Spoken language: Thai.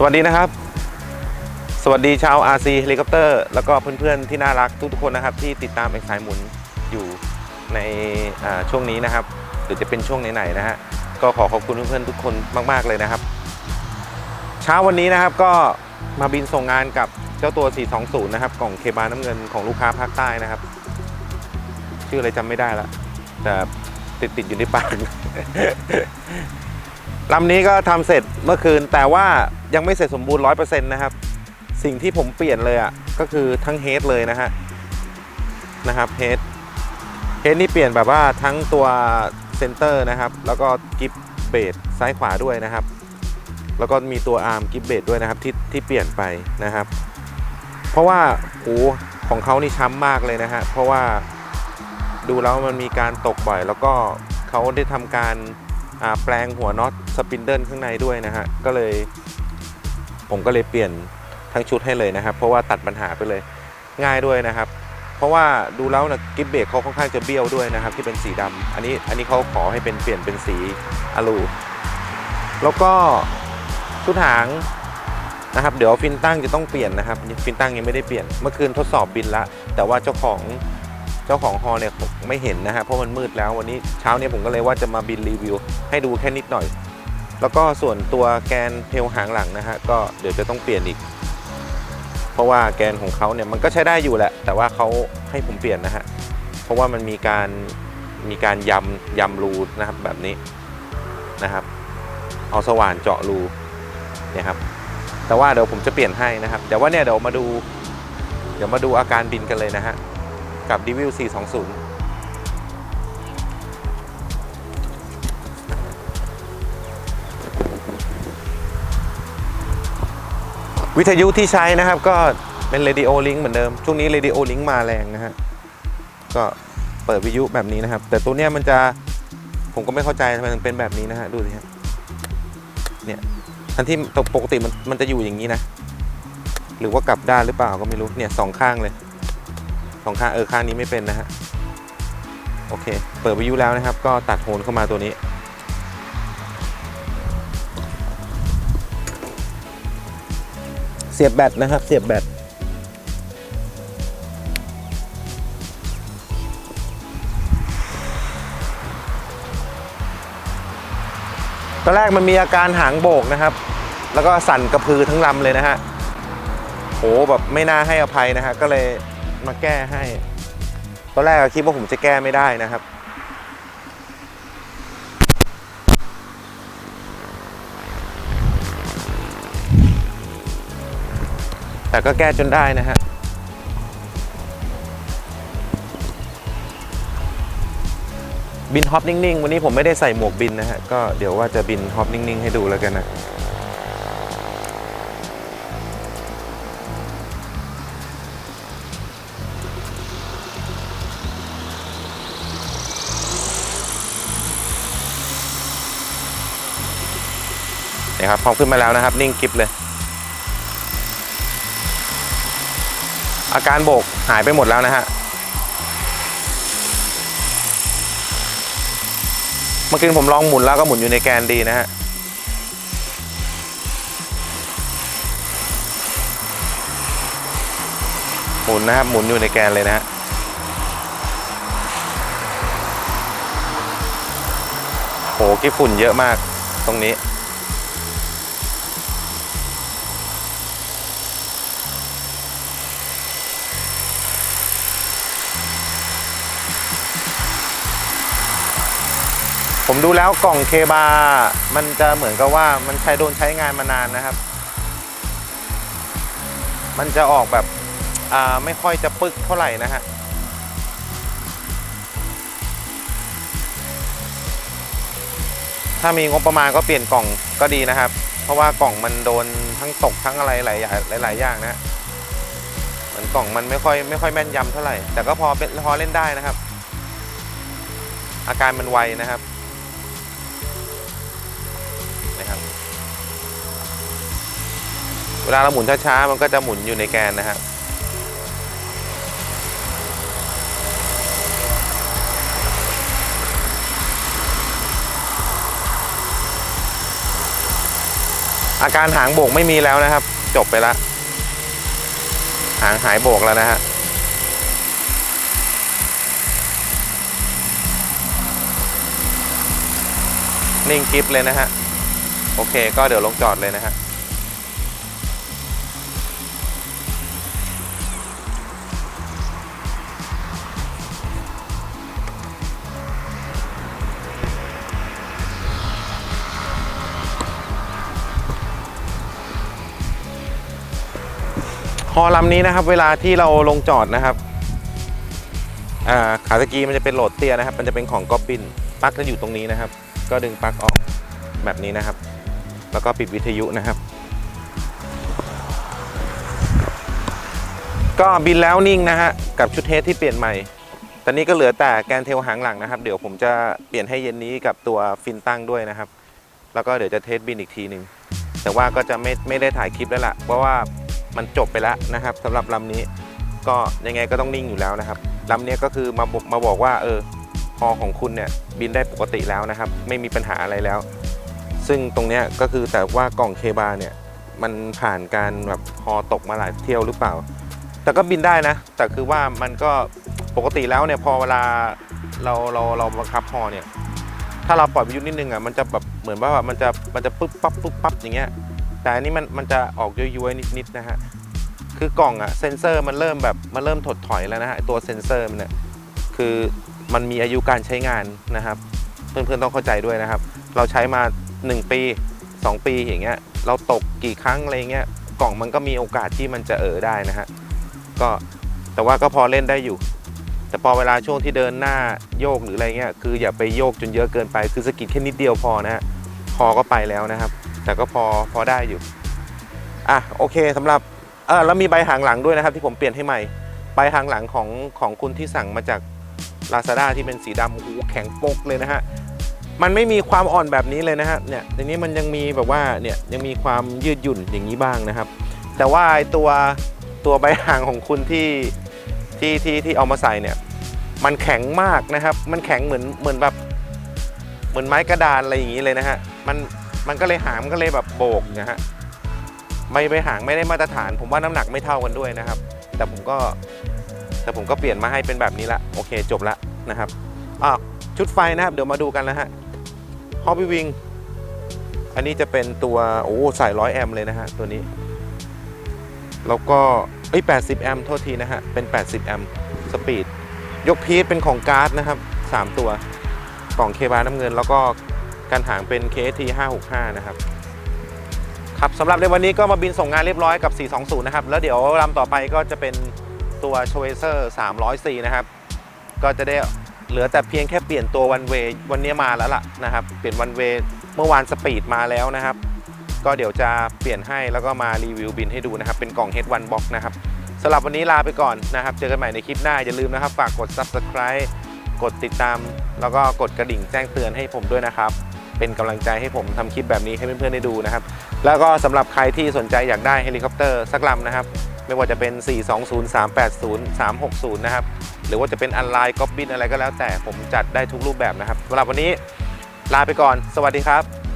สวัสดีนะครับ สวัสดีชาว RC Helicopter แล้วก็เพื่อนๆที่น่ารักทุกๆคนนะครับ ที่ติดตามเอกสายหมุนอยู่ในช่วงนี้นะครับหรือจะเป็นช่วงไหนๆนะฮะก็ขอขอบคุณเพื่อนๆทุกคนมาก ๆเลยนะครับ เช้าวันนี้นะครับก็มาบินส่งงานกับเจ้าตัว 420 นะครับ กล่องเคบาน้ำเงินของลูกค้าภาคใต้นะครับ ชื่ออะไรจำไม่ได้ละแต่ติดติดๆอยู่ในปาก ลำนี้ก็ทำเสร็จเมื่อคืนแต่ว่ายังไม่เสร็จสมบูรณ์100%นะครับ สิ่งที่ผมเปลี่ยนเลยอะก็คือทั้งเฮดเลยนะฮะนะครับเฮดเฮดนี่เปลี่ยนแบบว่าทั้งตัวเซนเตอร์นะครับ แล้วก็กิฟเบดซ้ายขวาด้วยนะครับ แล้วก็มีตัวอาร์มกิฟเบดด้วยนะครับที่ที่เปลี่ยนไปนะครับ เพราะว่าโหของเขานี่ช้ำมากเลยนะฮะเพราะว่าดูแล้วมันมีการตกบ่อย แล้วก็เขาได้ทำการ แปลงหัวน็อตสปินเดิลข้างในด้วยนะฮะก็เลย ผมก็เลยเปลี่ยนทั้งชุดให้เลยนะครับ เพราะว่าตัดปัญหาไปเลยง่ายด้วยนะครับ เพราะว่าดูแล้วนะกิฟเบรกเขาค่อนข้างจะเบี้ยวด้วยนะครับ ที่เป็นสีดำอันนี้อันนี้เขาขอให้เป็นเปลี่ยนเป็นสีอะลูแล้วก็ชุดหางนะครับเดี๋ยวฟินตั้งจะต้องเปลี่ยนนะครับ ฟินตั้งยังไม่ได้เปลี่ยนเมื่อคืนทดสอบบินละแต่ว่าเจ้าของ เจ้าของฮอเนี่ยไม่เห็นนะฮะเพราะมันมืดแล้ววันนี้เช้าเนี่ยผมก็เลยว่าจะมาบินรีวิว ให้ดูแค่นิดหน่อย แล้วก็ส่วนตัวแกนเทลหางหลังนะฮะก็เดี๋ยวจะต้องเปลี่ยนอีก เพราะว่าแกนของเขาเนี่ยมันก็ใช้ได้อยู่แหละ แต่ว่าเขาให้ผมเปลี่ยนนะฮะเพราะว่ามันมีการมีการยำยำรูนะครับแบบนี้นะครับ เอาสว่านเจาะรูเนี่ยครับแต่ว่าเดี๋ยวผมจะเปลี่ยนให้นะครับเดี๋ยวว่าเนี่ยเดี๋ยวมาดู เดี๋ยวมาดูอาการบินกันเลยนะฮะ กับ d v i l 420วิทยุที่ใช้นะครับก็เป็น Radio Link เหมือนเดิม ช่วงนี้ Radio Link มาแรงนะฮะ ก็เปิดวิทยุแบบนี้นะครับ แต่ตัวเนี้ยมันจะผมก็ไม่เข้าใจทำไมถึงเป็นแบบนี้นะฮะ ดูสิครับเนี่ยทันที่ปกติมันมันจะอยู่อย่างนี้นะ หรือว่ากลับด้านหรือเปล่าก็ไม่รู้เนี่ยสองข้างเลย องข้างเออข้างนี้ไม่เป็นนะฮะโอเค เปิดวิทยุแล้วนะครับ ก็ตัดโหนเข้ามาตัวนี้ เสียบแบตนะครับ เสียบแบตตอนแรกมันมีอาการหางโบกนะครับ แล้วก็สั่นกระพือทั้งลำเลยนะฮะโหแบบไม่น่าให้อภัยนะฮะก็เลย มาแก้ให้ ตอนแรกคิดว่าผมจะแก้ไม่ได้นะครับ แต่ก็แก้จนได้นะฮะบินฮอปนิ่งๆ วันนี้ผมไม่ได้ใส่หมวกบินนะฮะ ก็เดี๋ยวว่าจะบินฮอปนิ่งๆ ให้ดูแล้วกันนะ นี่ครับพอขึ้นมาแล้วนะครับ นิ่งกิบเลย อาการโบกหายไปหมดแล้วนะฮะเมื่อกี้ผมลองหมุนแล้วก็หมุนอยู่ในแกนดีนะฮะหมุนนะครับหมุนอยู่ในแกนเลยนะฮะโหกี่ฝุ่นเยอะมากตรงนี้ ผมดูแล้วกล่องเคบามันจะเหมือนกับว่ามันใช้โดนใช้งานมานานนะครับ มันจะออกแบบไม่ค่อยจะปึกเท่าไหร่นะฮะถ้ามีงบประมาณก็เปลี่ยนกล่องก็ดีนะครับ เพราะว่ากล่องมันโดนทั้งตกทั้งอะไรหลายอย่างหลายอย่างนะเหมือนกล่องมันไม่ค่อยไม่ค่อยแม่นยำเท่าไหร่ แต่ก็พอเป็นพอเล่นได้นะครับ อาการมันไวนะครับ นะครับ เวลาเราหมุนช้าๆ มันก็จะหมุนอยู่ในแกนนะครับอาการหางโบกไม่มีแล้วนะครับ จบไปละหางหายโบกแล้วนะฮะนิ่งกิฟเลยนะฮะ โอเค ก็เดี๋ยวลงจอดเลยนะฮะฮอลำนี้นะครับ เวลาที่เราลงจอดนะครับาขาสกีมันจะเป็นโหลดเตี้ยนะครับ มันจะเป็นของก๊อปปินปลั๊กจะอยู่ตรงนี้นะครับ ก็ดึงปลั๊กออกแบบนี้นะครับ แล้วก็ปิดวิทยุนะครับ ก็บินแล้วนิ่งนะฮะ กับชุดเทสที่เปลี่ยนใหม่ ตอนนี้ก็เหลือแต่แกนเทลหางหลังนะครับ เดี๋ยวผมจะเปลี่ยนให้เย็นนี้กับตัวฟินตั้งด้วยนะครับ แล้วก็เดี๋ยวจะเทสบินอีกทีหนึ่งแต่ว่าก็จะไม่ไม่ได้ถ่ายคลิปแล้วล่ะ เพราะว่ามันจบไปแล้วนะครับสำหรับลำนี้ก็ยังไงก็ต้องนิ่งอยู่แล้วนะครับลำนี้ก็คือมาบอกมาบอกว่าเออฮอของคุณเนี่ยบินได้ปกติแล้วนะครับ ไม่มีปัญหาอะไรแล้ว ซึ่งตรงนี้ก็คือแต่ว่ากล่องเคบาเนี่ยมันผ่านการแบบฮอตกมาหลายเที่ยวหรือเปล่า แต่ก็บินได้นะ แต่คือว่ามันก็ปกติแล้วเนี่ยพอเวลาเราเราเราบังคับฮอเนี่ยถ้าเราปล่อยวิทยุนิดนึงอะมันจะแบบเหมือนว่าแบบมันจะมันจะปึ๊บปั๊บปึ๊บปั๊บอย่างเงี้ยแต่อันนี้มันมันจะออกย้วยๆนิดๆนะฮะคือกล่องอะเซนเซอร์มันเริ่มแบบมันเริ่มถดถอยแล้วนะฮะตัวเซนเซอร์มันเนี่ยคือมันมีอายุการใช้งานนะครับ เพื่อนๆต้องเข้าใจด้วยนะครับ เราใช้มา 1 ปี 2 ปีอย่างเงี้ยเราตกกี่ครั้งอะไรเงี้ยกล่องมันก็มีโอกาสที่มันจะเออได้นะฮะก็แต่ว่าก็พอเล่นได้อยู่ แต่พอเวลาช่วงที่เดินหน้าโยกหรืออะไรเงี้ยคืออย่าไปโยกจนเยอะเกินไปคือสกิดแค่นิดเดียวพอนะฮะพอก็ไปแล้วนะครับ แต่ก็พอพอได้อยู่อะโอเคสำหรับเออแล้วมีใบหางหลังด้วยนะครับ ที่ผมเปลี่ยนให้ใหม่ใบหางหลังของของคุณที่สั่งมาจาก Lazada ที่เป็นสีดำโอ้โหแข็งปกเลยนะฮะ มันไม่มีความอ่อนแบบนี้เลยนะฮะเนี่ยทีนี้มันยังมีแบบว่าเนี่ยยังมีความยืดหยุ่นอย่างนี้บ้างนะครับ แต่ว่าไอตัวตัวใบหางของคุณที่ที่ที่ที่เอามาใส่เนี่ย มันแข็งมากนะครับ มันแข็งเหมือนเหมือนแบบเหมือนไม้กระดานอะไรอย่างนี้เลยนะฮะมันมันก็เลยหางมันก็เลยแบบโบกนะฮะไม่ไปหางไม่ได้มาตรฐาน ผมว่าน้ำหนักไม่เท่ากันด้วยนะครับ แต่ผมก็แต่ผมก็เปลี่ยนมาให้เป็นแบบนี้ละโอเคจบละนะครับอะชุดไฟนะครับ เดี๋ยวมาดูกันนะฮะ อ b ปี้วิง อันนี้จะเป็นตัวโอ้ใส่ร้อยแอมเลยนะฮะ ตัวนี้ แล้วก็เอ้ย80แอมโทษทีนะฮะ เป็น 80 แอมสปีด ยกพีทเป็นของการ์ดนะครับ 3 ตัวกล่องเคบาน้ำเงิน แล้วก็การหางเป็น KT 565 นะครับ ครับสำหรับในวันนี้ก็มาบินส่งงานเรียบร้อยกับ 420 นะครับ แล้วเดี๋ยวลำต่อไปก็จะเป็นตัว c h o i c e r 304นะครับ ก็จะได้ เหลือแต่เพียงแค่เปลี่ยนตัววันเววันนี้มาแล้วล่ะนะครับ เปลี่ยนวันเวเมื่อวานสปีดมาแล้วนะครับ ก็เดี๋ยวจะเปลี่ยนให้แล้วก็มารีวิวบินให้ดูนะครับ เป็นกล่อง Head One Box นะครับสำหรับวันนี้ลาไปก่อนนะครับ เจอกันใหม่ในคลิปหน้า อย่าลืมนะครับ ฝากกด Subscribe กดติดตาม แล้วก็กดกระดิ่งแจ้งเตือนให้ผมด้วยนะครับ เป็นกำลังใจให้ผมทำคลิปแบบนี้ให้เพื่อนๆได้ดูนะครับ แล้วก็สำหรับใครที่สนใจอยากได้เฮลิคอปเตอร์สักลำนะครับ ไม่ว่าจะเป็น 420 380 360 นะครับ หรือว่าจะเป็นออนไลน์ก๊อปบินอะไรก็แล้วแต่ผมจัดได้ทุกรูปแบบนะครับสำหรับวันนี้ลาไปก่อน สวัสดีครับ